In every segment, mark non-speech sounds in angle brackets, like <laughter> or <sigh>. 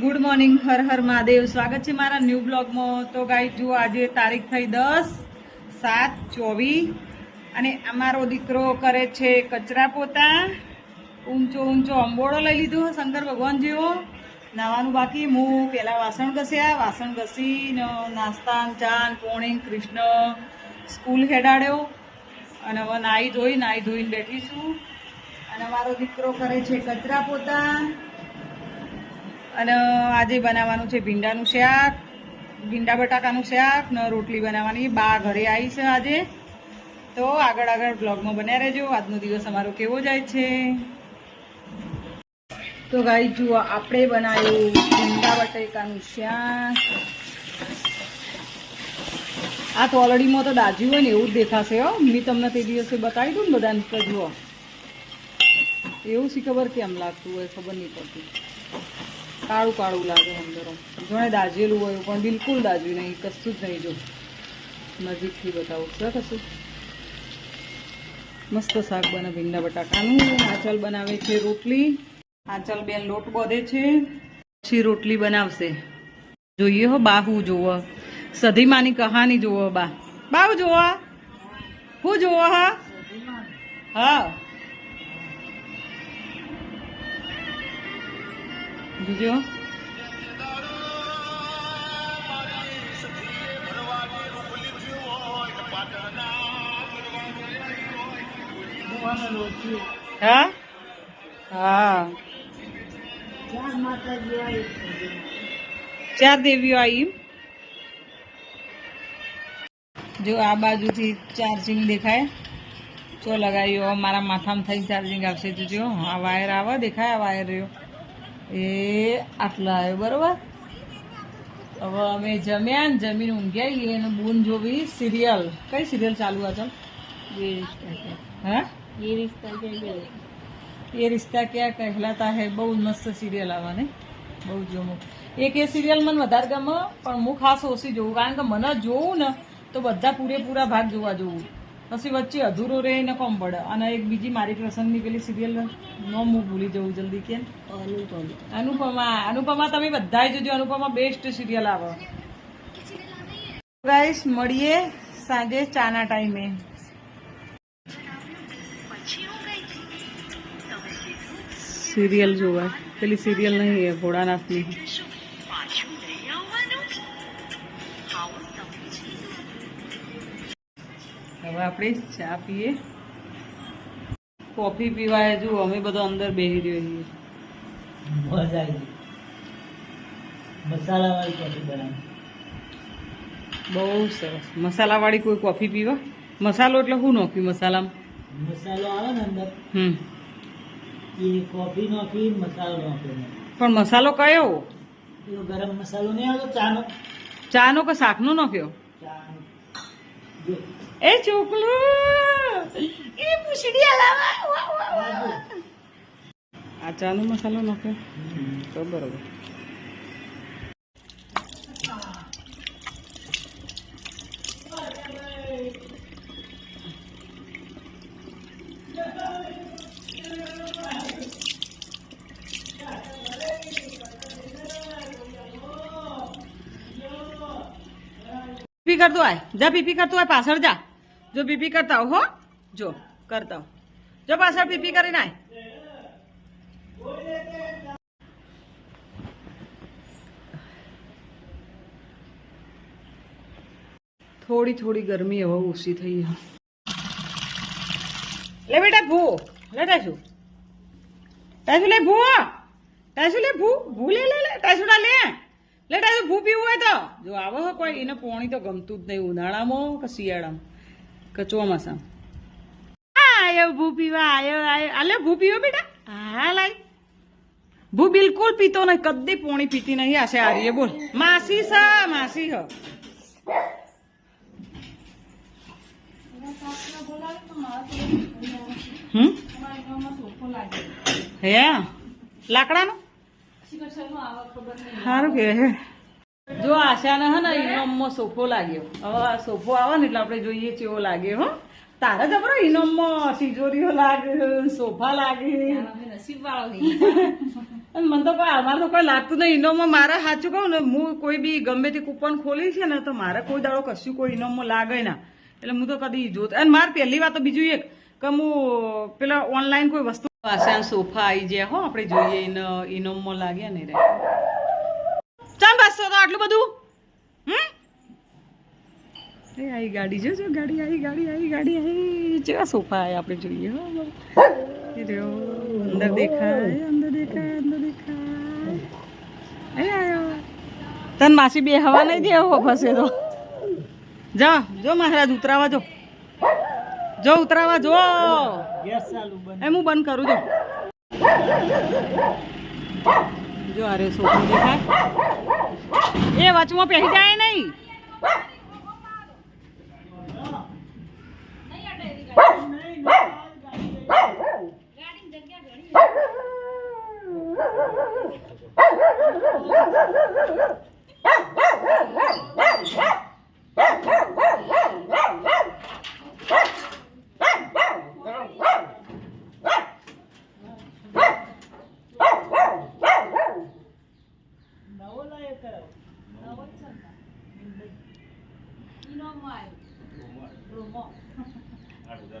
Good morning Har Har Mahadev. સ્વાગત છે મારા ન્યૂ બ્લોગમાં તો ગાઈ જુઓ, આજે તારીખ થઈ દસ સાત ચોવીસ. અને અમારો દીકરો કરે છે કચરા પોતા. ઊંચો ઊંચો અંબોળો લઈ લીધો. શંકર ભગવાન જેવો. નાવાનું બાકી હું પહેલાં વાસણ ઘસ્યા. વાસણ ઘસીને નાસ્તા ચાંદ પોણી, કૃષ્ણ સ્કૂલ હેડાડ્યો. અને હવે નાહી ધોઈ, નાહી ધોઈને બેઠી છું. અને મારો દીકરો કરે છે કચરા પોતા. અને આજે બનાવવાનું છે ભીંડાનું શાક, ભીંડા બટાકાનું શાક, ને રોટલી બનાવવાની. બા ઘરે આવી છે આજે. તો આગળ આગળ બ્લોગમાં બન્યા રહેજો. આજનો દિવસ અમારો કેવો જાય છે. તો ગાઈ જુઓ, આપણે બનાવ્યું ભીંડા બટાકાનું શાક. આ તો ઓલરેડીમાં તો દાજ્યું હોય ને એવું જ દેખાશે, હો. મેં તમને તે દિવસે બતાવી દઉં ને બધાને, તો જુઓ. એવું શી ખબર કેમ લાગતું હોય, ખબર નહીં પડતી. કાળું કાળું લાગે અંદર. જોણે દાજેલું હોય પણ બિલકુલ દાજ્યું નહીં, કશું જ નહીં જો. નજીકથી બતાવું. કશું મસ્ત શાક બને ભીંડા બટાકાનું. આંચલ બનાવે છે રોટલી. આંચલ બેન લોટ બોધે છે. પછી રોટલી બનાવશે. જોઈએ હો, બાહુ જોવો. સધીમાની કહાની જોવો, બા. બાહુ જોવો. હું જોવો, હા? હા. બીજો? હા? હા. ચાર દેવીઓ આવી જો આ બાજુથી ચાર્જિંગ દેખાય. જો લગાવ્યો મારા માથામાં થઈ ચાર્જિંગ આવશે. જોજો આ વાયર આવે દેખાય આ વાયર રહ્યો. એ આટલા આવ્યો બરોબર? હવે અમે જમ્યા ને જમીને ઊંઘ્યા ગઈએ અને બૂન જોવી સિરિયલ. કઈ સિરિયલ ચાલુ હતા હા? એ રિશ્તા ક્યાં કહેલાતા હે? બહુ મસ્ત સિરિયલ આવવાને બહુ જમો એક એ સિરિયલ મને વધારે ગમે પણ હું ખાસ ઓછી જોઉં. કારણ કે મને જોઉં ને તો બધા પૂરેપૂરા ભાગ જોવા જોઉં. પછી વચ્ચે અધૂરો રહે એને કોમ પડે? અને એક બીજી મારી પ્રસંગની પેલી સિરિયલ નો હું ભૂલી જવું જલ્દી કેમ? અનુપમા. અનુપમા. તમે બધાય જોજો. અનુપમા બેસ્ટ સિરિયલ આવે. ગાઈસ મળીએ સાંજે ચાના ટાઈમે સિરિયલ જોવા પેલી સિરિયલ નહીં ભોળાનાથની. હવે આપણે ચા પીએ. કોફી પીવા જુઓ અમે બધો અંદર બેસી રહ્યો છીએ. મજા આવી ગઈ. મસાલાવાળી કોફી બનાવી. બહુ સરસ. મસાલાવાળી કોઈ કોફી પીવા? મસાલો એટલે શું નાખ્યું મસાલામાં? મસાલો આવે ને અંદર? હમ. એ કોફી નાખી મસાલો નાખ્યો પણ મસાલો કયો? પેલો ગરમ મસાલો નહીં આવ્યો ચાનો? ચાનો કે શાકનો નાખ્યો? ચાનો. એ ચોકલો એ પૂછડી આ ચાનો મસાલો નાખ્યો તો બરોબર. પીપી કરતો આય. જા, પીપી કરતો આય પાછળ જા. જો બીપી કરતા હો, જો, કરતા. જો પાછળ બીપી કરી નાય. થોડી થોડી ગરમી હવે ઓછી થઈ લે બેટા ભૂ લે ટાસુ ટાઈસુ લે ભૂ ટાસુ લે ભૂ ભૂ લે લે ટાસુડા લે. લે ટાસુ ભૂ પીવું હોય તો. જો આવો કોઈ, એને પોણી તો ગમતું જ નહીં ઉનાળામાં કે શિયાળામાં. કે ચોમાસામાં આ આયો ભૂ પીવા આયો આયો. આલે ભૂ પીવો બેટા. હા લાય. ભૂ બિલકુલ પીતો નહીં કદી પોણી પીતી નહીં. આશે આરીએ બોલ. માસી સા માસી હ. હમ? હે? લાકડાનો? સારું કે હે. જો આશાને હે ને ઇનોમમાં સોફો લાગ્યો. હવે સોફો આવે ને એટલે આપણે જોઈએ કેવો લાગે, હો. તારે જબરો ઇનોમમાં સિજોરીઓ લાગે, સોફા લાગે. નસીબ મને તો કોઈ, અમારે તો કોઈ લાગતું નહીં. ઇનોમમાં મારે, સાચું કહું ને, હું કોઈ બી ગમે તે કૂપન ખોલી છે ને, તો મારે કોઈ દાડો કશું કોઈ ઇનોમમાં લાગે ના. એટલે હું તો કદી જોત અને મારે પહેલી વાત તો બીજું એક, કે હું પેલા ઓનલાઈન કોઈ વસ્તુ આસાન સોફા આવી જાય હો, આપણે જોઈએ ઇનો ઇનોમમાં લાગ્યા ને રે. ચાલ તો આટલું બધું? હમ? એ આવી ગાડી, જો ગાડી, આઈ ગાડી આઈ ગાડી, આઈ. જેવા સોફા આવ્યા આપણે જોઈએ એ અંદર દેખાય અંદર દેખાય અંદર દેખાય. એ આયો. તન માસી બે હવા નહીં દે, હો, ફસે તો. જા, જો, મહારાજ, ઉતરાવા જો. જો, ઉતરાવા જો. ગેસ ચાલુ બંધ એમ હું બંધ કરું, જો. જો અરે સોફા દેખાય. એ વચમાં પહેરી જાય નહીં.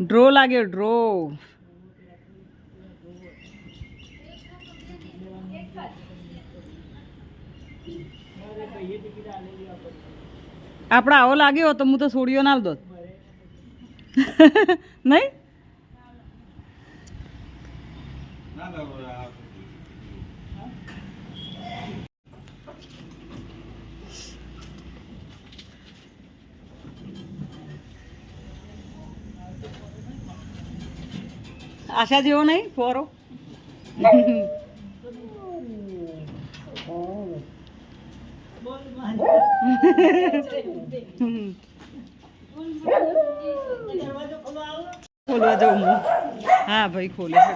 ડ્રો લાગ્યો ડ્રો આપણે આવો લાગ્યો તો હું તો છોડીઓ ના દોત. <laughs> નહીં? આશા જેવો નહીં, ફોરો. ખોલવા જાઉં હું. હા, ભાઈ, ખોલે. છે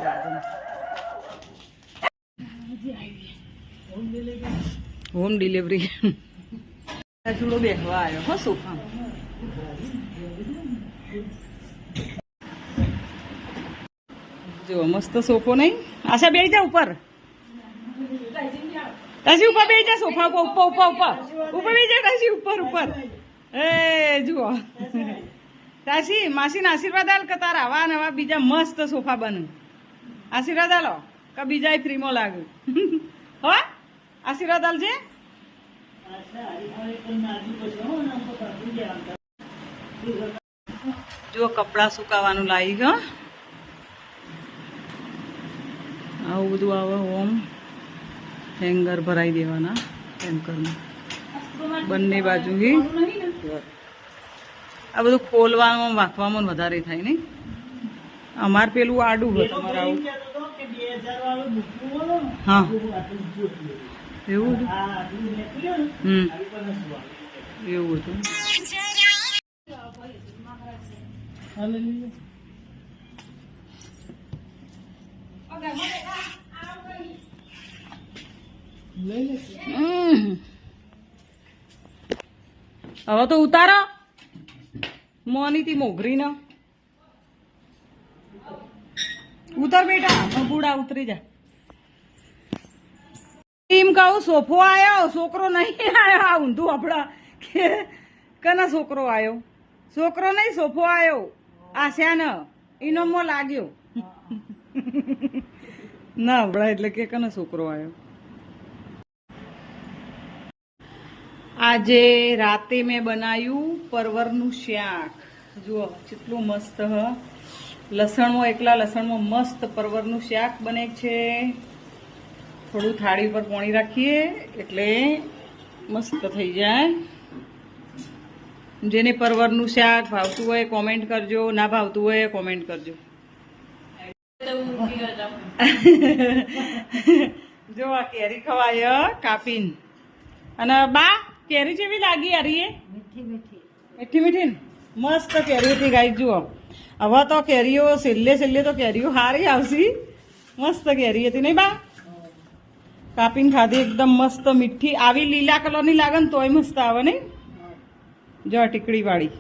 હોમ ડિલિવરી ચૂડો બેસવા આવ્યો, હો સોફા જો મસ્ત સોફો નહીં? આશા બેસી જા ઉપર. તાસી ઉપર બેસી જા, સોફા ઉપર ઉપર ઉપર ઉપર. ઉપર બેસી જા તાસી ઉપર ઉપર. એ, જુઓ. તાસી માસીના આશીર્વાદ આલ કે તારા આવા નવા બીજા મસ્ત સોફા બને. આશીર્વાદ આલો, કે બીજા ફ્રીમાં લાગે. હો? આશીર્વાદ આલજે. જો કપડાં સુકાવાનું લાવી ગયો આવું બધું આવે ઓમ. હેંગર ભરાઈ દેવાના હેંગરમાં બંને બાજુથી. આ બધું ખોલવામાં, વાંકવામાં વધારે થાય નહીં. અમાર પેલું આડું હોય તમારે આવું. હા. એવું હતું. એવું હતું હાલેલુયા. લઈ લે હમ. હવે તો ઉતારો. મોનીતી મોઘરી ને ઉતર બેટા બુડા ઉતરી જા. એમ કહું, સોફો આવ્યો છોકરો નહીં આયો. આ ઊંધું આપડા કે કના છોકરો આવ્યો છોકરો નહીં, સોફો આવ્યો આશ્યાન ઇનોમો લાગ્યો. ના, હમણાં એટલે કે કનો છોકરો આવ્યો. આજે રાતે મેં બનાવ્યું પરવરનું શાક. જુઓ કેટલું મસ્ત, હ. લસણમાં એકલા લસણમાં મસ્ત પરવરનું શાક બને છે. થોડું થાળી ઉપર પોણી રાખીએ, એટલે મસ્ત થઈ જાય. જેને પરવરનું શાક ભાવતું હોય કોમેન્ટ કરજો. ના ભાવતું હોય કોમેન્ટ કરજો. <laughs> જો આ કેરી ખવાય કાપીન. અને બા કેરી જેવી લાગી અરીએ મીઠી મીઠી. મીઠી મીઠી? મસ્ત કેરી હતી ગાઈ જુઓ. હવે તો કેરીઓ છેલ્લે છેલ્લે તો કેરીઓ સારી આવશે. મસ્ત કેરી હતી નહીં બા? કાપીને ખાધી એકદમ મસ્ત મીઠી. આવી લીલા કલરની લાગે ને તોય મસ્ત આવે નહીં? જો આ ટીકડી વાળી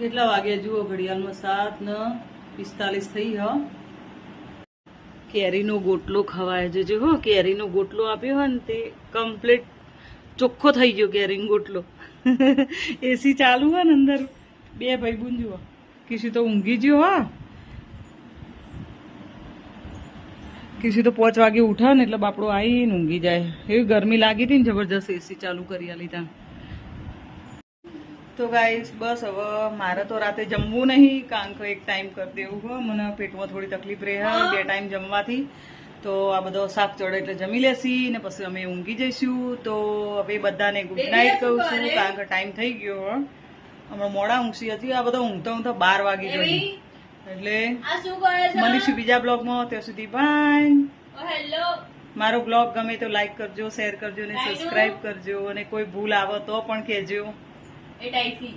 કેટલા વાગ્યા જુઓ ઘડિયાળમાં સાત ન પિસ્તાલીસ થઈ, હ? કેરીનો ગોટલો ખવાય જજો હો, કેરીનો ગોટલો આપ્યો હોય ને તે કમ્પ્લીટ ચોખ્ખો થઈ ગયો કેરીનો ગોટલો. <laughs> એસી ચાલુ હોય ને અંદર, બે ભાઈ બુન જુઓ. કિસી તો ઊંઘી ગયો, હા. કિસી તો પાંચ વાગે ઉઠા ને એટલે બાપડો આવીને ઊંઘી જાય. એવી ગરમી લાગી હતી ને, જબરજસ્ત એસી ચાલુ કરી ત્યાં. તો ગાઈસ બસ હવે મારે તો રાતે જમવું નહીં કારણ કે એક ટાઈમ કરી દેવું હો. મને પેટમાં થોડી તકલીફ રહે બે ટાઈમ જમવાથી. તો આ બધો શાક ચડે એટલે જમી લેશી ને પછી અમે ઊંઘી જઈશું. તો હવે બધાને ગુડ નાઇટ કહું છું કારણ કે ટાઈમ થઈ ગયો હમણાં મોડા ઊંઘી હતી આ બધા ઊંઘતા ઊંઘતા બાર વાગી ગઈ એટલે મળીશું બીજા બ્લોગમાં ત્યાં સુધી બાય હેલો મારો બ્લોગ ગમે તો લાઈક કરજો શેર કરજો અને સબસ્ક્રાઈબ કરજો અને કોઈ ભૂલ આવે તો પણ કહેજો. એ ટાઈસી